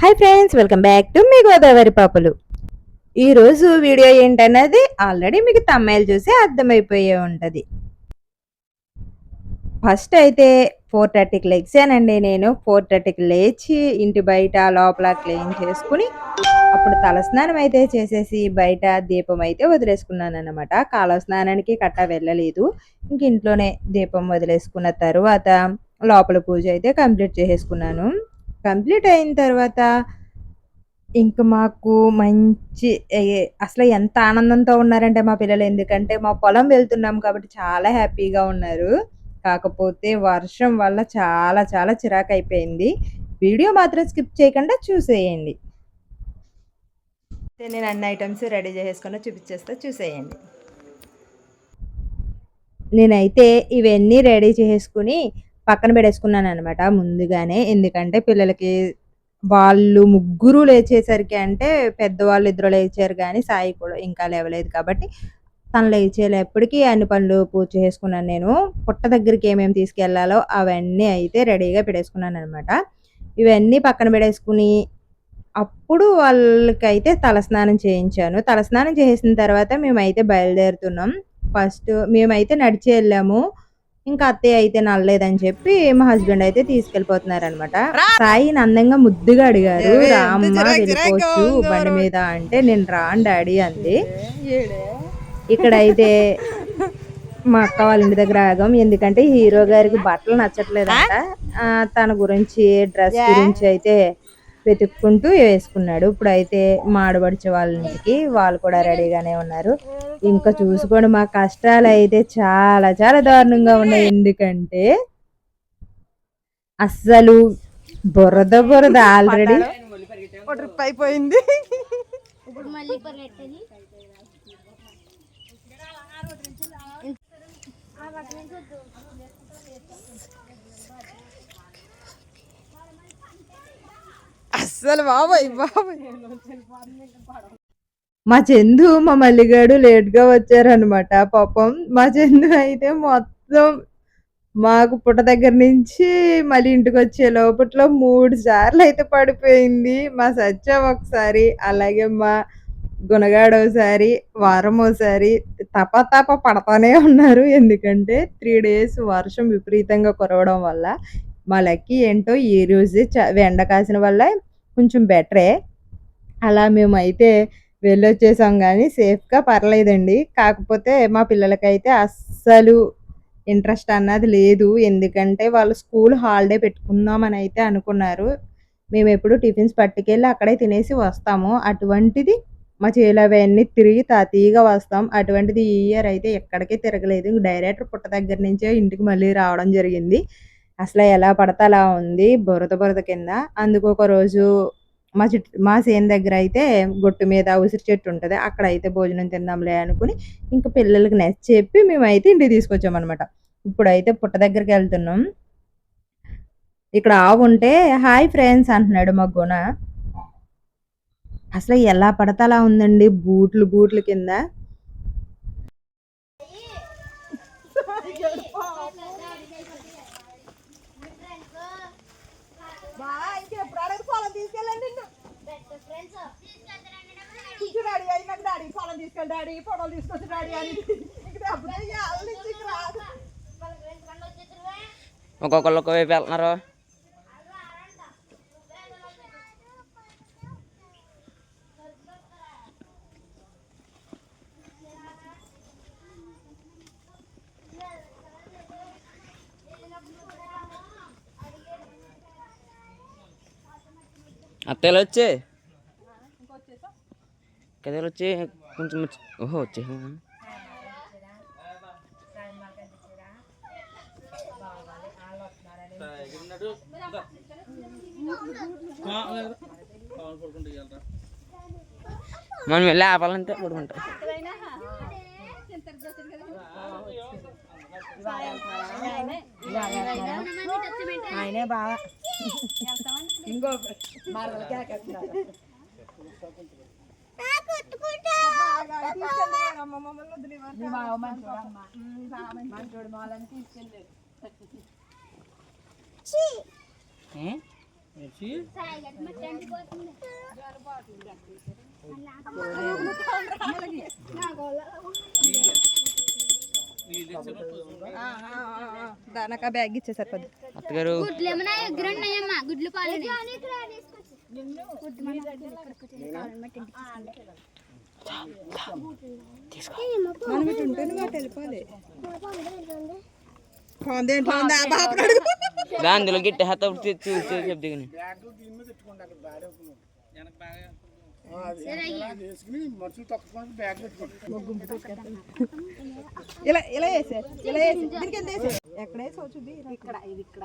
Hi friends welcome back to మీ గోదావరి పాపలు ఈరోజు video ఏంటన్నది ఆల్రెడీ మీకు తమ్మాయిలు చూసి అర్థమైపోయే ఉంటుంది. ఫస్ట్ అయితే ఫోర్ థర్టీకి లెగ్సానండి నేను. ఫోర్ థర్టీకి లేచి ఇంటి బయట లోపల క్లీన్ చేసుకుని అప్పుడు తలస్నానం అయితే చేసేసి బయట దీపం అయితే వదిలేసుకున్నాను అనమాట కాలస్నానానికి కట్ట వెళ్ళలేదు. ఇంక ఇంట్లోనే దీపం వదిలేసుకున్న తర్వాత లోపల పూజ అయితే కంప్లీట్ చేసేసుకున్నాను కంప్లీట్ అయిన తర్వాత ఇంక మాకు మంచి అసలు ఎంత ఆనందంతో ఉన్నారంటే మా పిల్లలు. ఎందుకంటే మా పొలం వెళ్తున్నాం కాబట్టి చాలా హ్యాపీగా ఉన్నారు. కాకపోతే వర్షం వల్ల చాలా చాలా చిరాకు అయిపోయింది. వీడియో మాత్రం స్కిప్ చేయకుండా చూసేయండి. నేను అన్ని ఐటమ్స్ రెడీ చేసేసుకొని చూపించేస్తా చూసేయండి. నేనైతే ఇవన్నీ రెడీ చేసుకుని పక్కన పెట్టేసుకున్నాను అనమాట ముందుగానే. ఎందుకంటే పిల్లలకి వాళ్ళు ముగ్గురు లేచేసరికి అంటే పెద్దవాళ్ళు ఇద్దరు లేచారు కానీ సాయి కూడా ఇంకా లేవలేదు కాబట్టి తను లేచేలేప్పటికీ అన్ని పనులు పూజ చేసుకున్నాను నేను. పుట్ట దగ్గరికి ఏమేమి తీసుకెళ్ళాలో అవన్నీ అయితే రెడీగా పెట్టేసుకున్నాను అనమాట ఇవన్నీ పక్కన పెట్టేసుకుని అప్పుడు వాళ్ళకైతే తలస్నానం చేయించాను. తలస్నానం చేసిన తర్వాత మేమైతే బయలుదేరుతున్నాం. ఫస్ట్ మేమైతే నడిచి వెళ్ళాము. ఇంకా అత్తయ్య అయితే నల్లలేదని చెప్పి మా హస్బెండ్ అయితే తీసుకెళ్ళిపోతున్నారు అనమాట సాయిని అందంగా ముద్దుగా అడిగారు రామ్మ వెళ్ళిపోవచ్చు బండి మీద అంటే నేను రాను డాడీ అంది. ఇక్కడ అయితే మా అక్క వాళ్ళ ఇంటి దగ్గర ఆగాం. ఎందుకంటే హీరో గారికి బట్టలు నచ్చట్లేదంట. తన గురించి డ్రెస్ గురించి అయితే వెతుక్కుంటూ వేసుకున్నాడు. ఇప్పుడు అయితే మాడబడిచే వాళ్ళ ఇంటికి వాళ్ళు కూడా రెడీగానే ఉన్నారు. ఇంకా చూసుకోండి మా కష్టాలు అయితే చాలా చాలా దారుణంగా ఉన్నాయి. ఎందుకంటే అస్సలు బురద బురద ఆల్రెడీ. ఒక ట్రిప్ అయిపోయింది. అస్సలు బాబాయ్ బాబాయ్. మా చందు మా మల్లిగాడు లేట్గా వచ్చారనమాట పాపం మా చందు అయితే మొత్తం మాకు పుట్ట దగ్గర నుంచి మళ్ళీ ఇంటికి వచ్చే లోపట్లో మూడు సార్లు అయితే పడిపోయింది. మా సత్య ఒకసారి అలాగే మా గుణగాడు ఒకసారి వారం ఒకసారి తప తప పడతానే ఉన్నారు. ఎందుకంటే త్రీ డేస్ వర్షం విపరీతంగా కురవడం వల్ల మా లక్కీ ఏంటో ఈ రోజే చ- ఎండ కాసిన వల్ల కొంచెం బెటరే. అలా మేమైతే వెళ్ళొచ్చేసాం కానీ సేఫ్గా పర్లేదండి. కాకపోతే మా పిల్లలకైతే అస్సలు ఇంట్రెస్ట్ అన్నది లేదు. ఎందుకంటే వాళ్ళు స్కూల్ హాలిడే పెట్టుకుందామని అయితే అనుకున్నారు. మేము ఎప్పుడు టిఫిన్స్ పట్టుకెళ్ళి అక్కడే తినేసి వస్తాము. అటువంటిది మా చేలు అవన్నీ తిరిగి తాతీగా వస్తాం. అటువంటిది ఈ ఇయర్ అయితే ఎక్కడికి తిరగలేదు. డైరెక్టర్ పుట్ట దగ్గర నుంచే ఇంటికి మళ్ళీ రావడం జరిగింది. అసలు ఎలా పడతా అలా ఉంది బురద బురద కింద. అందుకు ఒక రోజు మా చుట్టూ మా సేన్ దగ్గర అయితే గొట్టు మీద ఉసిరి చెట్టు ఉంటుంది అక్కడ అయితే భోజనం తిందాంలే అనుకుని ఇంకా పిల్లలకి నెచ్చి చెప్పి మేమైతే ఇంటికి తీసుకొచ్చామన్నమాట. ఇప్పుడైతే పుట్ట దగ్గరికి వెళ్తున్నాం. ఇక్కడ ఆవు ఉంటే హాయ్ ఫ్రెండ్స్ అంటున్నాడు మా గుణ. అసలు ఎలా పడతా అలా ఉందండి బూట్లు బూట్లు కింద. డాడీ పొలం తీసుకెళ్ళి డాడీ పొలం తీసుకొచ్చి డాడీ అని ఇక్కడ అప్పుడే ఇవాళ నుంచి ఇక రాదు ఒక్కొక్కరు ఒక్క వైపు వెళ్తున్నారు అత్తలు వచ్చి కథలు వచ్చి కొంచెం ఓహో వచ్చే మనం వెళ్ళి ఆపాలంటే పడుకుంటాం ఆయనే బాగా ఇంకో? దానక బ్యాగ్ ఇచ్చేసారు కొద్ది అత్తగారు గుడ్లు ఏమన్నా ఎగ్గురు ఉన్నాయమ్మా గుడ్లు పాలు మనం ఇటు ఉంటేనే మాట వెళ్ళిపోవాలి. బాగుంది ఏంట్లో ఉందా బాబు అడుగు దా? అందులో గిట్ట హత చెప్తే ఇలా ఇలా వేసే ఇలా వేసి దీనికి ఎంత వేసే ఎక్కడ వేసావు చూద్ది ఇక్కడ ఇది ఇక్కడ.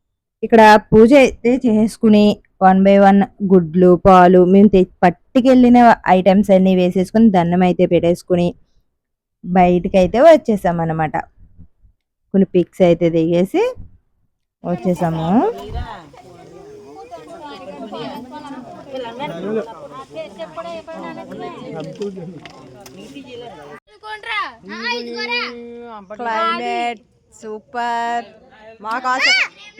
ఇక్కడ పూజ అయితే చేసుకుని వన్ బై వన్ గుడ్లు పాలు మేము తె- పట్టుకెళ్ళిన ఐటమ్స్ అన్ని వేసేసుకుని దండం అయితే పెట్టేసుకుని బయటకు అయితే వచ్చేసాం అనమాట కొన్ని పిక్స్ అయితే దిగేసి వచ్చేసాము. క్లైమేట్ సూపర్ మా కోసం.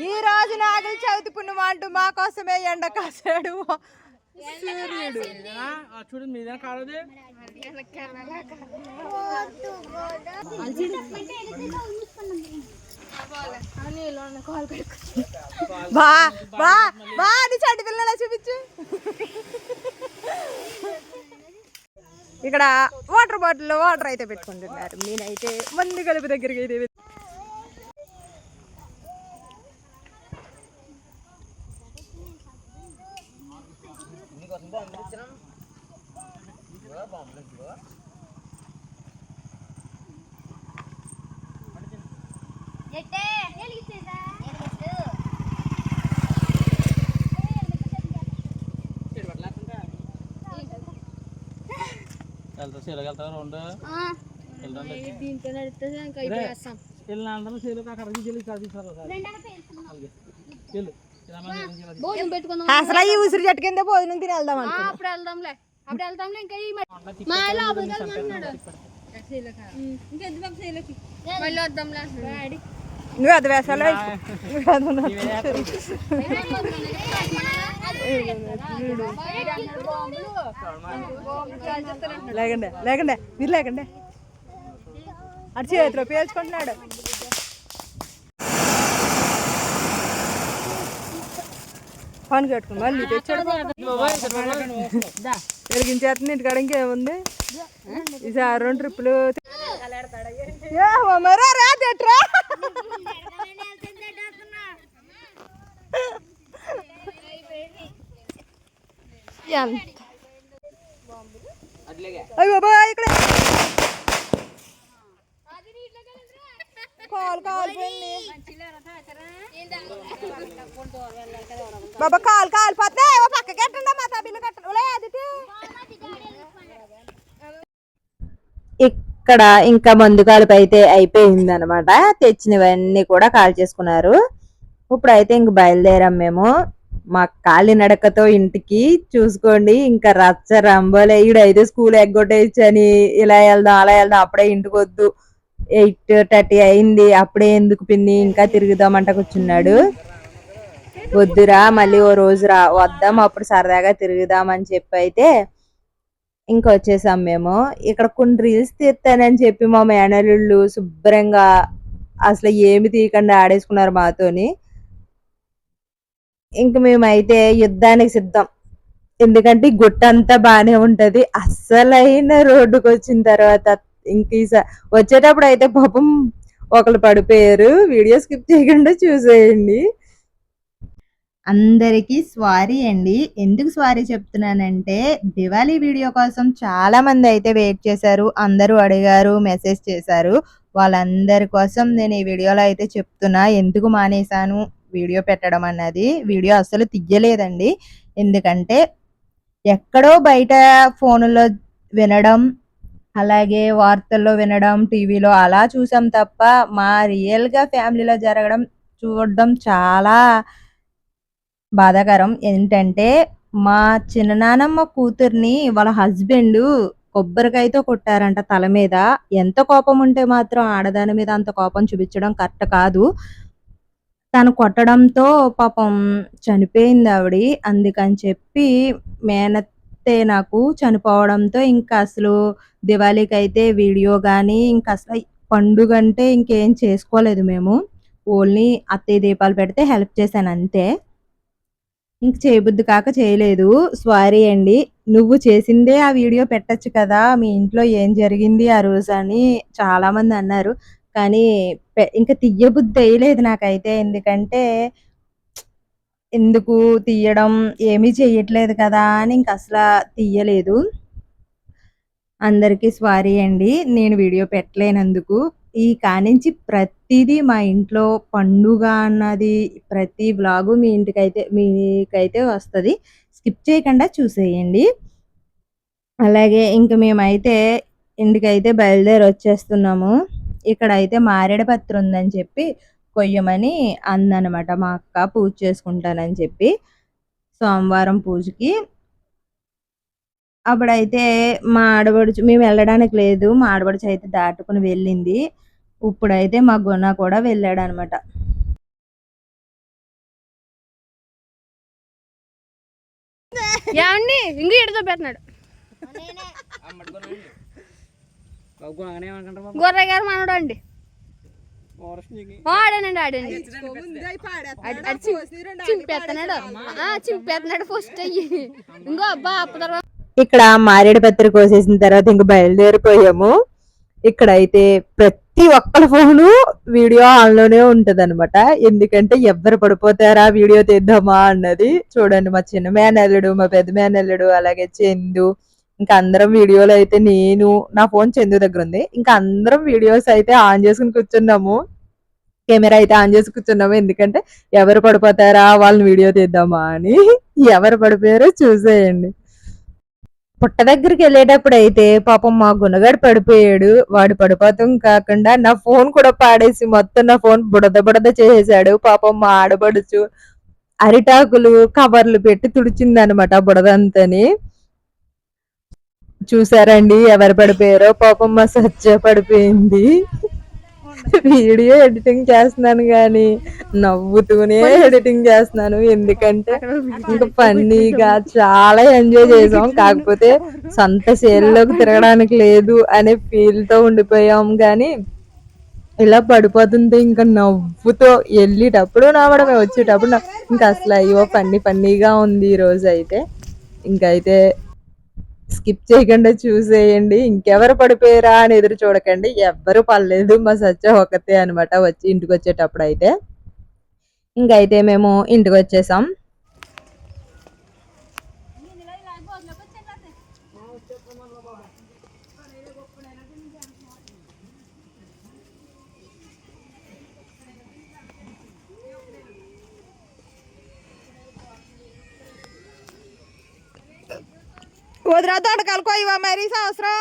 ఈ రోజు నాగల చవితి పుణ్యం అంటూ మా కోసమే ఎండ కాసాడు సూర్యుడు. బా బా బా నీ చంటి పిల్లలా చూపించు? ఇక్కడ వాటర్ బాటిల్ వాటర్ అయితే పెట్టుకుంటున్నారు. నేనైతే మంది కలుపు దగ్గరికి అయితే ఎట్టే ఎలిగిచ్చేదా ఎలిగిచ్చు దీంతో నడితే ఇంకా ఇప్పుడు వేస్తాం భోజనం పెట్టుకుందాం అసలు ఈ ఉసిరి చెట్టు కింద భోజనం తిని వెళ్దాం అప్పుడు వెళ్దాంలే. అప్పుడు వెళ్దాంలే ఇంకా ఈ మ- లోపలికి వెళ్ళమన్నాడు మళ్ళీ వద్దాంలే అంటున్నాడు. నువ్వు అది వేసాలో. లేకండి లేకండి మీరు లేకండి. అటు చేతిలో పేల్చుకుంటున్నాడు. పని కట్టుకుని మళ్ళీ తెచ్చాడు వెలిగించేస్తుంది. ఇంటికాడ ఇంకేముంది? ఈసారి రెండు ట్రిప్పులు మరో రా తెట్రా ఎంత అయ్యో బాబా ఇక్కడ. కాలు కాలిపోయింది బాబా కాలు కాలిపోతే ఓ పక్కకి కట్టండి. మా ఇక్కడ ఇంకా మందు కాలుపు అయితే అయిపోయింది అనమాట తెచ్చినవన్నీ కూడా కాల్ చేసుకున్నారు. ఇప్పుడు అయితే ఇంక బయలుదేరాం మేము. మా కాలి నడకతో ఇంటికి చూసుకోండి. ఇంకా రచ్చ రంబోలే అయితే స్కూల్ ఎగ్గొట్టేయచ్చని ఇలా వెళ్దాం అలా వెళ్దాం. అప్పుడే ఇంటికి వద్దు. ఎయిట్ థర్టీ అయింది. అప్పుడే ఎందుకు పిన్ని ఇంకా తిరుగుదామంట కూర్చున్నాడు. వద్దురా మళ్ళీ ఓ రోజు రా వద్దాం అప్పుడు సరదాగా తిరుగుదాం అని చెప్పి అయితే ఇంకా వచ్చేసాం మేము. ఇక్కడ కొన్ని రీల్స్ తీస్తానని చెప్పి మా మేనల్లుళ్ళు శుభ్రంగా అసలు ఏమి తీయకుండా ఆడేసుకున్నారు మాతోని. ఇంక మేమైతే యుద్ధానికి సిద్ధం. ఎందుకంటే గుట్ట అంతా బాగానే ఉంటుంది. అస్సలైన రోడ్డుకు వచ్చిన తర్వాత ఇంక వచ్చేటప్పుడు అయితే పాపం ఒకరు పడిపోయారు. వీడియో స్కిప్ చేయకుండా చూసేయండి. అందరికీ స్వారీ అండి. ఎందుకు స్వారీ చెప్తున్నానంటే దివాళీ వీడియో కోసం చాలా మంది అయితే వెయిట్ చేశారు. అందరూ అడిగారు మెసేజ్ చేశారు. వాళ్ళందరి కోసం నేను ఈ వీడియోలో అయితే చెప్తున్నా. ఎందుకు మానేశాను వీడియో పెట్టడం అన్నది. వీడియో అస్సలు తీయలేదండి ఎందుకంటే ఎక్కడో బయట ఫోన్లో వినడం అలాగే వార్తల్లో వినడం టీవీలో అలా చూసాం తప్ప మా రియల్గా ఫ్యామిలీలో జరగడం చూడడం చాలా బాధాకరం. ఏంటంటే మా చిన్ననానమ్మ కూతుర్ని వాళ్ళ హస్బెండ్ కొబ్బరికాయతో కొట్టారంట తల మీద. ఎంత కోపం ఉంటే మాత్రం ఆడదాని మీద అంత కోపం చూపించడం కరెక్ట్ కాదు. తను కొట్టడంతో పాపం చనిపోయింది ఆవిడ. అందుకని చెప్పి మేనత్ మేనత్తే నాకు చనిపోవడంతో ఇంకా అసలు దివాళీకి అయితే వీడియో కానీ ఇంకా అసలు పండుగ అంటే ఇంకేం చేసుకోలేదు మేము. ఓన్లీ అత్తయ్య దీపాలు పెడితే హెల్ప్ చేశాను అంతే. ఇంక చేయబుద్ధి కాక చేయలేదు. సారీ అండి. నువ్వు చేసిందే ఆ వీడియో పెట్టచ్చు కదా. మీ ఇంట్లో ఏం జరిగింది ఆ రోజు అని చాలామంది అన్నారు. కానీ ఇంకా తీయబుద్ధి వేయలేదు నాకైతే. ఎందుకంటే ఎందుకు తీయడం? ఏమీ చేయట్లేదు కదా అని ఇంక అసలు తీయలేదు. అందరికీ సారీ అండి. నేను వీడియో పెట్టలేనందుకు. ఈ కానించి ప్రతిదీ మా ఇంట్లో పండుగ అన్నది ప్రతి బ్లాగు మీ ఇంటికైతే మీకైతే వస్తుంది. స్కిప్ చేయకుండా చూసేయండి. అలాగే ఇంక మేమైతే ఇంటికైతే బయలుదేరి వచ్చేస్తున్నాము ఇక్కడ అయితే ఉందని చెప్పి కొయ్యమని అందనమాట. మా అక్క పూజ చేసుకుంటానని చెప్పి సోమవారం పూజకి. అప్పుడైతే మా ఆడబడుచు మేము వెళ్ళడానికి లేదు. మా ఆడబడుచు అయితే దాటుకుని వెళ్ళింది. ఇప్పుడైతే మా గుణ కూడా వెళ్ళాడు అనమాట ఏమండి ఇంక ఇడతో పెట్టినాడు గొర్రె గారు మనోడు అండి ఆడండి ఆడి- ఆడి చింప్- చింపేస్తున్నాడు ఆ, చింపేస్తున్నాడు ఫస్ట్ అయ్యి. ఇంకో అబ్బా అప్ప తర్వాత ఇక్కడ మారేడు పత్రి కోసేసిన తర్వాత ఇంక బయలుదేరిపోయాము. ఇక్కడ అయితే ప్రతి ఒక్కరి ఫోను వీడియో ఆన్లోనే ఉంటది అనమాట ఎందుకంటే ఎవ్వరు పడిపోతారా వీడియో తీద్దామా అన్నది. చూడండి మా చిన్న మేనల్లుడు మా పెద్ద మేనల్లుడు అలాగే చందు ఇంకా అందరం వీడియోలు అయితే నేను నా ఫోన్ చందు దగ్గర ఉంది. ఇంకా అందరం వీడియోస్ అయితే ఆన్ చేసుకుని కూర్చున్నాము. కెమెరా అయితే ఆన్ చేసి కూర్చున్నాము. ఎందుకంటే ఎవరు పడిపోతారా? వాళ్ళని వీడియో తీద్దామా అని. ఎవరు పడిపోయారో చూసేయండి. పుట్ట దగ్గరికి వెళ్ళేటప్పుడు అయితే పాపం మా గుణగాడు పడిపోయాడు. వాడు పడిపోతాం కాకుండా నా ఫోన్ కూడా పాడేసి మొత్తం నా ఫోన్ బుడద బుడద చేసేసాడు పాపం మా ఆడబడుచు అరిటాకులు కవర్లు పెట్టి తుడిచింది అనమాట బుడదంతని. చూసారండి ఎవరు పడిపోయారో? పాపం మా సత్య పడిపోయింది. వీడియో ఎడిటింగ్ చేస్తున్నాను కానీ నవ్వుతూనే ఎడిటింగ్ చేస్తున్నాను. ఎందుకంటే ఇంకా ఫన్నీగా చాలా ఎంజాయ్ చేసాం. కాకపోతే సొంత సేల్లోకి తిరగడానికి లేదు అనే ఫీల్తో ఉండిపోయాం కానీ ఇలా పడిపోతుంటే ఇంకా నవ్వుతో వెళ్ళేటప్పుడు నవ్వడమే వచ్చేటప్పుడు ఇంకా అసలు అయ్యో ఫన్నీ ఫన్నీగా ఉంది ఈ రోజు అయితే ఇంకైతే స్కిప్ చేయకుండా చూసేయండి. ఇంకెవరు పడిపోయారా అని ఎదురు చూడకండి. ఎవ్వరు పడలేదు. మా సత్య ఒకతే అనమాట వచ్చి ఇంటికి వచ్చేటప్పుడు అయితే ఇంకైతే మేము ఇంటికి వచ్చేసాం వదిరా తోటకాలు కొయ్యవా మరి సంవత్సరం?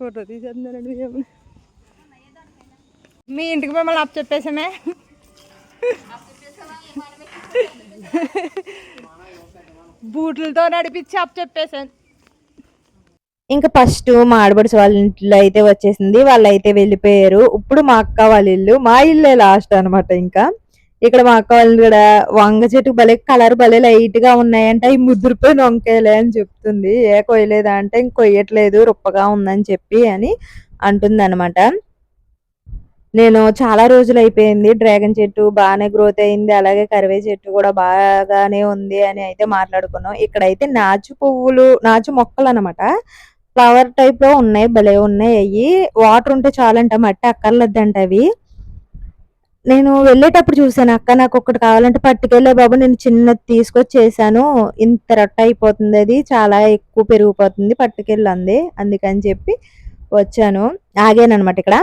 ఫోటో తీసేస్తున్నారండి మీ ఇంటికి మిమ్మల్ని అప్ చెప్పేసామే బూట్లతో నడిపించి అప్ చెప్పేశాను. ఇంకా ఫస్ట్ మా ఆడపడుచు వాళ్ళ ఇంట్లో అయితే వచ్చేసింది. వాళ్ళు అయితే వెళ్ళిపోయారు. ఇప్పుడు మా అక్క వాళ్ళ ఇల్లు మా ఇల్లే లాస్ట్ అన్నమాట ఇంకా. ఇక్కడ మా అక్క వాళ్ళు కూడా వంగ చెట్టు భలే కలర్ భలే లైట్గా ఉన్నాయంట. ఈ ముద్దురుపోయిన వంకాయలే అని చెప్తుంది. ఏ కొయ్యలేదా అంటే ఇంక కొయ్యట్లేదు రుప్పగా ఉందని చెప్పి అని అంటుంది అనమాట నేను చాలా రోజులు అయిపోయింది. డ్రాగన్ చెట్టు బాగానే గ్రోత్ అయింది. అలాగే కరివే చెట్టు కూడా బాగానే ఉంది అని అయితే మాట్లాడుకున్నాం. ఇక్కడైతే నాచు పువ్వులు నాచు మొక్కలు అన్నమాట. ఫ్లవర్ టైప్లో ఉన్నాయి భలే ఉన్నాయి అవి వాటర్ ఉంటే చాలంట మట్టి అక్కర్లేదంట అవి. నేను వెళ్ళేటప్పుడు చూసాను అక్క నాకు ఒకటి కావాలంటే పట్టుకెళ్ళే బాబు నేను చిన్నది తీసుకొచ్చేసాను ఇంత రొట్ట అయిపోతుంది అది చాలా ఎక్కువ పెరిగిపోతుంది పట్టుకెళ్ళంది అందుకని చెప్పి వచ్చాను. ఆగానమాట ఇక్కడ.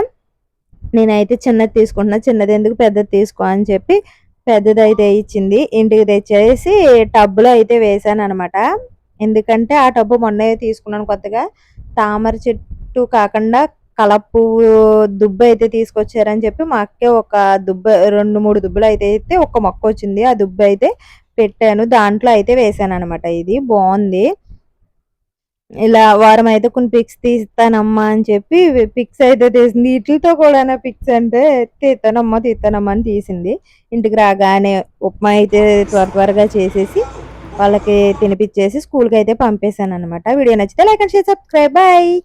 నేనైతే చిన్నది తీసుకుంటున్నా చిన్నది ఎందుకు పెద్దది తీసుకో అని చెప్పి పెద్దది అయితే ఇచ్చింది. ఇంటికి తెచ్చేసి టబ్బులో అయితే వేసాను అనమాట ఎందుకంటే ఆ టబ్బు మొన్న తీసుకున్నాను కొత్తగా. తామర చెట్టు కాకుండా కలపు దుబ్బ అయితే తీసుకొచ్చారని చెప్పి మా అక్కే ఒక దుబ్బ రెండు మూడు దుబ్బలు అయితే అయితే ఒక మొక్క వచ్చింది. ఆ దుబ్బ అయితే పెట్టాను. దాంట్లో అయితే వేసాను అనమాట ఇది. బాగుంది. ఇలా వారం అయితే కొన్ని పిక్స్ తీస్తానమ్మా అని చెప్పి పిక్స్ అయితే తీసింది. వీటితో కూడా పిక్స్ అంటే తీస్తానమ్మా తీస్తానమ్మా అని తీసింది. ఇంటికి రాగానే ఉప్మా అయితే త్వర త్వరగా చేసేసి వాళ్ళకి తినిపించేసి స్కూల్కి అయితే పంపేశాను అనమాట వీడియో నచ్చితే like and share subscribe. Bye.